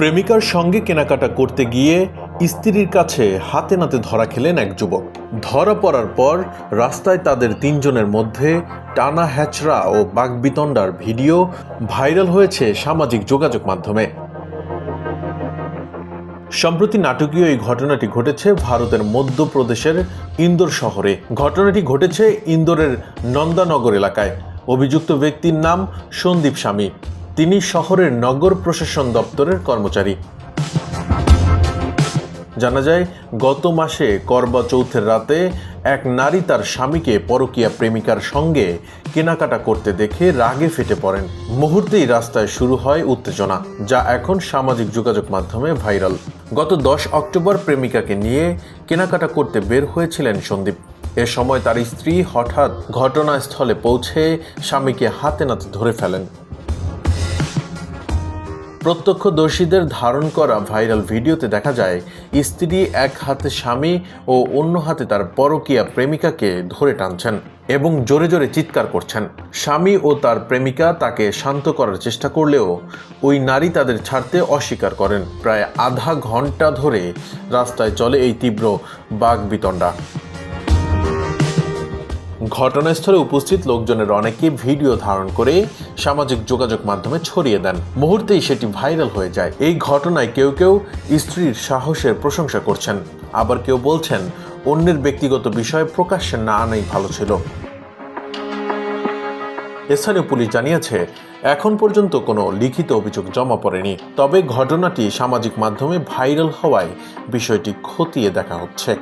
প্রেমিকার সঙ্গে কেনাকাটা করতে গিয়ে স্ত্রীর কাছে হাতে নাতে ধরা খেলেন এক যুবক। ধরা পড়ার পর রাস্তায় তাদের তিনজনের মধ্যে টানা হ্যাচড়া ও বাগবিতণ্ডার ভিডিও ভাইরাল হয়েছে সামাজিক যোগাযোগ মাধ্যমে। সম্প্রতি নাটকীয় এই ঘটনাটি ঘটেছে ভারতের মধ্যপ্রদেশের ইন্দোর শহরে। ঘটনাটি ঘটেছে ইন্দোরের নন্দানগর এলাকায়। অভিযুক্ত ব্যক্তির নাম সন্দীপ স্বামী। তিনি শহরের নগর প্রশাসন দপ্তরের কর্মচারী। জানা যায়, গত মাসে করবা চৌথের রাতে এক নারী তার স্বামীকে পরকীয়া প্রেমিকার সঙ্গে কেনাকাটা করতে দেখে রাগে ফেটে পড়েন। মুহূর্তেই রাস্তায় শুরু হয় উত্তেজনা, যা এখন সামাজিক যোগাযোগ মাধ্যমে ভাইরাল। গত দশ অক্টোবর প্রেমিকাকে নিয়ে কেনাকাটা করতে বের হয়েছিলেন সন্দীপ। এ সময় তার স্ত্রী হঠাৎ ঘটনাস্থলে পৌঁছে স্বামীকে হাতে নাতে ধরে ফেলেন। প্রত্যক্ষদর্শীদের ধারণ করা ভাইরাল ভিডিওতে দেখা যায়, স্ত্রী এক হাতে স্বামী ও অন্য হাতে তার পরকীয়া প্রেমিকাকে ধরে টানছেন এবং জোরে জোরে চিৎকার করছেন। স্বামী ও তার প্রেমিকা তাকে শান্ত করার চেষ্টা করলেও ওই নারী তাদের ছাড়তে অস্বীকার করেন। প্রায় আধা ঘণ্টা ধরে রাস্তায় চলে এই তীব্র বাগবিতণ্ডা ঘটনাস্থলে উপস্থিত লোকজনের অনেকে ভিডিও ধারণ করে সামাজিক যোগাযোগ মাধ্যমে ছড়িয়ে দেন। মুহূর্তেই সেটি ভাইরাল হয়ে যায়। এই ঘটনায় কেউ কেউ স্ত্রীর সাহসের প্রশংসা করছেন। আবার কেউ বলছেন, অন্যের ব্যক্তিগত বিষয় প্রকাশ্যে না আনাই ভালো ছিল। স্থানীয় পুলিশ জানিয়েছে, এখন পর্যন্ত কোনো লিখিত অভিযোগ জমা পড়েনি। তবে ঘটনাটি সামাজিক মাধ্যমে ভাইরাল হওয়ায় বিষয়টি খতিয়ে দেখা হচ্ছে।